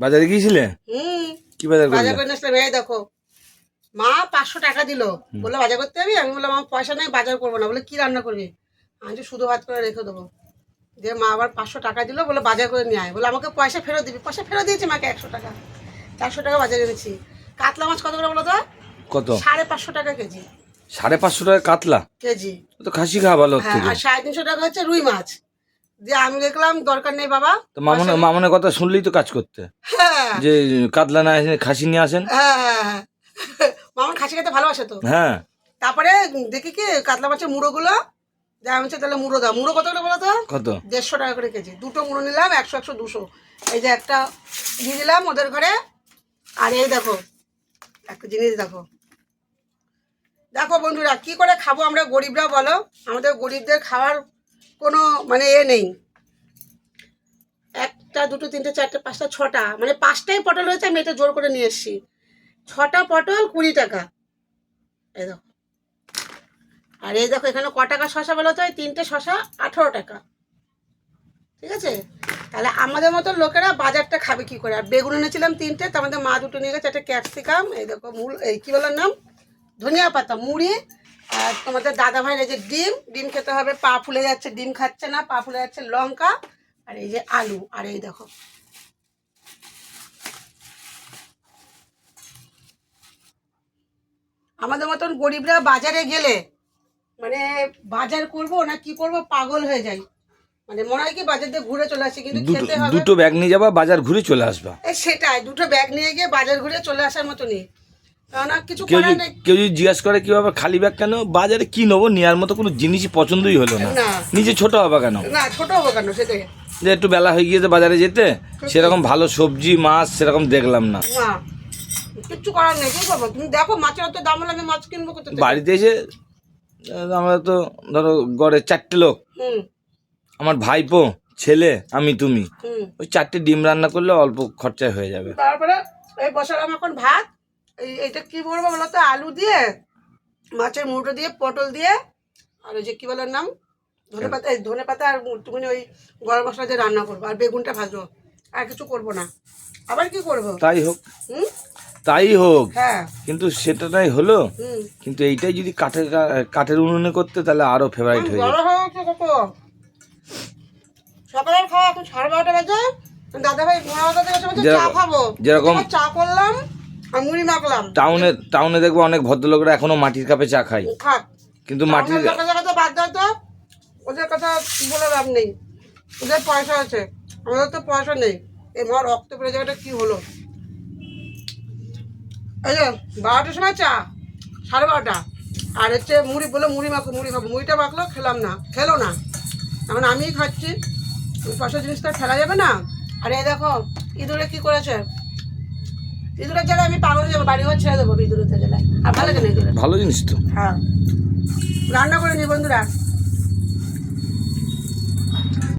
বাজার গিয়েছিলে? হুম। কি বাজার বাজার করে নিয়ে আসলাম এই দেখো মা পাঁচশো টাকা দিল। বলল বাজার করতে যাবি? আমি বললাম আমার পয়সা নেই বাজার করব না। বলে কি রান্না করবি? আমি যে শুধু ভাত করে রেখে দেবো। দিয়ে মা আবার পাঁচশো টাকা দিল বলে বাজার করে নিয়ে আয়। বলে আমাকে পয়সা ফেরত দিবি? পয়সা ফেরত দিয়েছি মাকে একশো টাকা। চারশো টাকা বাজারে এনেছি। কাতলা মাছ কত করে বলো তো? কত? সাড়ে পাঁচশো টাকা কেজি। সাড়ে পাঁচশো টাকা কাতলা? কেজি। তো খাসি খাওয়া ভালো হ্যাঁ সাড়ে তিনশো টাকা হচ্ছে রুই মাছ। দিয়ে আমি দেখলাম দরকার নেই বাবা তো মামনে মামনের কথা শুনলেই তো কাজ করতে। হ্যাঁ। যে কাতলা না এসে খাসি নিয়ে আসেন। হ্যাঁ হ্যাঁ হ্যাঁ মামন খাসি খেতে ভালোবাসে তো। হ্যাঁ। তারপরে দেখি কি কাতলা মাছের মুড়োগুলো যা আমি বলছি, তাহলে মুড়ো দাও। মুড়ো কত করে বলো তো? কত? দেড়শো টাকা করে কেজি। দুটো মুড়ো নিলাম একশো একশো দুশো। এই যে একটা দিয়ে দিলাম ওদের ঘরে। আর এই দেখো একটা জিনিস দেখো। দেখো বন্ধুরা কি করে খাব আমরা গরিবরা বলো? আমাদের গরিবদের খাওয়ার কোনো মানে এ নেই। একটা দুটো, তিনটে, চারটে, পাঁচটা, ছটা। মানে পাঁচটাই পটল হয়েছে, আমি এটা জোর করে নিয়ে এসেছি। ছটা পটল, কুড়ি টাকা। এই দেখো। আর এই দেখো, এখানে ক টাকা শশা বলো তো? তিনটে শশা আঠেরো টাকা। ঠিক আছে? তাহলে আমাদের মতো লোকেরা বাজারটা খাবে কি করে? আর বেগুন এনেছিলাম তিনটে, তার আমাদের মা দুটো নিয়ে গেছে, একটা ক্যাপসিকাম, এই দেখো, মূল, এই কী বলার নাম? ধনিয়া পাতা, মুড়ি, আর তোমাদের দাদা ভাইয়ের এই যে ডিম ডিম খেতে হবে, পা ফুলে যাচ্ছে, ডিম খাচ্ছে না, পা ফুলে যাচ্ছে লঙ্কা আর এই যে আলু আর এই দেখো। আমাদের মতন গরিবরা বাজারে গেলে মানে বাজার করব না কি করব পাগল হয়ে যাই। মানে মনে হয় কি বাজার দিয়ে ঘুরে চলে আসি কিন্তু দুটো খেতে হবে দুটো ব্যাগ নিয়ে যাবা বাজার ঘুরে চলে আসবা। সেটাই দুটো ব্যাগ নিয়ে গিয়ে বাজার ঘুরে চলে আসার মতো কিছু কেউ যদি নেই। কেউ যদি জিজ্ঞাসা করে কি ব্যাপার খালি ব্যাগ কেন? বাজারে কি নেব? নেওয়ার মতো কোনো জিনিসই পছন্দই হলো না। না। নিজে ছোট হবে কেন? না ছোট হব কেন? সেটাই। যে একটু বেলা হয়ে গিয়েছে বাজারে যেতে সেরকম ভালো সবজি মাছ সেরকম দেখলাম না। কিচ্ছু করার নেই কি করব? তুমি দেখো মাছের অত দাম হলে আমি মাছ কিনবো কোথা থেকে? বাড়িতে এসে আহ, আমরা তো ধরো গড়ে চারটে লোক। হুম। আমার ভাইপো ছেলে আমি তুমি। হুম। ওই চারটে ডিম রান্না করলে অল্প খরচায় হয়ে যাবে। তারপরে এই বসালাম এখন ভাত এই এটা কি বলব বলো তো আলু দিয়ে মাছের মুড়ো দিয়ে পটল দিয়ে আর ওই যে কি বলার নাম? ধনে পাতা এই ধনে পাতা আর তুমি ওই গরম মশলা দিয়ে রান্না করব আর বেগুনটা ভাজবো। আর কিছু করব না। আবার কি করব? তাই হোক। হুম? তাই হোক। হ্যাঁ। কিন্তু সেটা নাই হলো কিন্তু এইটাই যদি কাঠের কাঠের উনুনে করতে তাহলে আরও ফেভারিট হয়ে যেত। সকালের খাওয়া এখন সাড়ে বারোটা বাজে। দাদা ভাই চা খাব। যেরকম- চা করলাম আর মুড়ি মাখলাম। টাউনে টাউনে দেখব অনেক ভদ্রলোকরা এখনও মাটির কাপে চা খায়। কিন্তু মাটির বাদ দাও তো। ওদের কথা বলে লাভ নেই। ওদের পয়সা আছে। আমাদের তো পয়সা নেই। এই মা রক্ত পেরে জায়গাটা কি হলো? এই যে বারোটার সময় চা সাড়ে বারোটা। আর হচ্ছে মুড়ি বলে মুড়ি মাখো মুড়ি খাব মুড়িটা মাখলো খেলাম না খেলো না। এখন আমিই খাচ্ছি। পয়সা জিনিসটা ফেলা যাবে না। আর এই দেখো ইঁদুরে কি করেছে? ইঁদুরের জায়গায় আমি পাগল যাব বাড়ি ঘর ছেড়ে দেবো ইঁদুরের জায়গায়। আর ভালো লাগে না ভালো জিনিস তো। হ্যাঁ। রান্না করে নি বন্ধুরা।